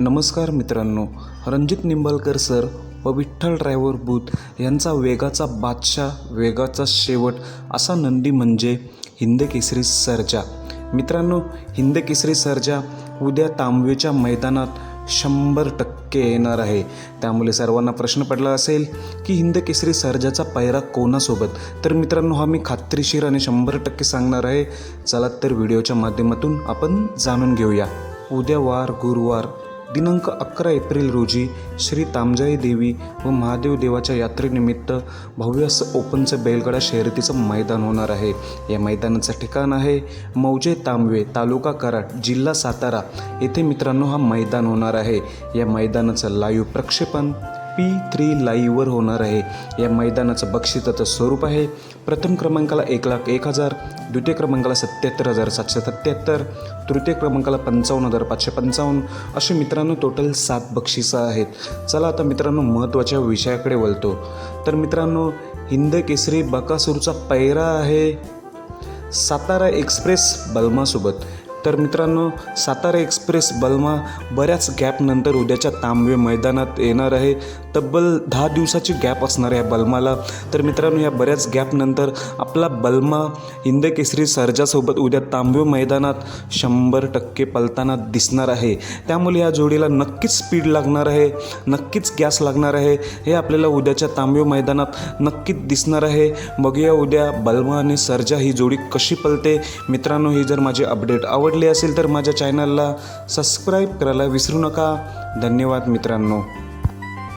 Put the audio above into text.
नमस्कार मित्रांनो रणजित निंबाळकर सर व विठ्ठल ड्रायव्हर बूथ यांचा वेगाचा बादशाह वेगाचा शेवट असा नंदी म्हणजे हिंद केसरी सर्जा. मित्रांनो हिंद केसरी सर्जा उद्या तांबवेच्या मैदानात शंभर टक्के येणार आहे. त्यामुळे सर्वांना प्रश्न पडला असेल की हिंद केसरी सर्जाचा पैरा कोणासोबत? तर मित्रांनो हा मी खात्रीशीर आणि शंभर टक्के सांगणार आहे. चला तर व्हिडिओच्या माध्यमातून आपण जाणून घेऊया. उद्या वार गुरुवार दिनांक अकरा एप्रिल रोजी श्री तामजाई देवी व महादेव देवाच्या यात्रेनिमित्त भव्य असं ओपनचं बैलगाडा शर्यतीचं मैदान होणार आहे. या मैदानाचं ठिकाण आहे मौजे तांबवे तालुका कराड जिल्हा सातारा. येथे मित्रांनो हा मैदान होणार आहे. या मैदानाचं लाईव्ह प्रक्षेपण पी थ्री लाईव्हवर होणार आहे. या मैदानाचं बक्षिसाचं स्वरूप आहे. प्रथम क्रमांकाला एक लाख एक हजार द्वितीय क्रमांकाला सत्याहत्तर हजार सातशे सत्याहत्तर तृतीय क्रमांकाला पंचावन्न हजार पाचशे पंचावन्न. असे मित्रांनो टोटल सात बक्षिसं आहेत. चला आता मित्रांनो महत्त्वाच्या विषयाकडे वळतो. तर मित्रांनो हिंद केसरी बकासूरचा पैरा आहे. सातारा एक्सप्रेस बल्मासोबत. तर मित्रांनो सातारा एक्सप्रेस बल्मा बऱ्याच गॅपनंतर उद्याच्या तांबवे मैदानात येणार आहे. तब्बल दहा दिवसाची गॅप असणार आहे या बल्माला. तर मित्रांनो या बऱ्याच गॅपनंतर आपला बलमा हिंद केसरी सर्जासोबत उद्या तांबवे मैदानात शंभर टक्के पलताना दिसणार आहे. त्यामुळे या जोडीला नक्कीच स्पीड लागणार आहे नक्कीच गॅस लागणार आहे. हे आपल्याला उद्याच्या तांबवे मैदानात नक्कीच दिसणार आहे. बघूया उद्या बलमा आणि सर्जा ही जोडी कशी पलते. मित्रांनो ही जर माझी अपडेट आवडली असेल तर माझ्या चॅनलला सबस्क्राईब करायला विसरू नका. धन्यवाद मित्रांनो.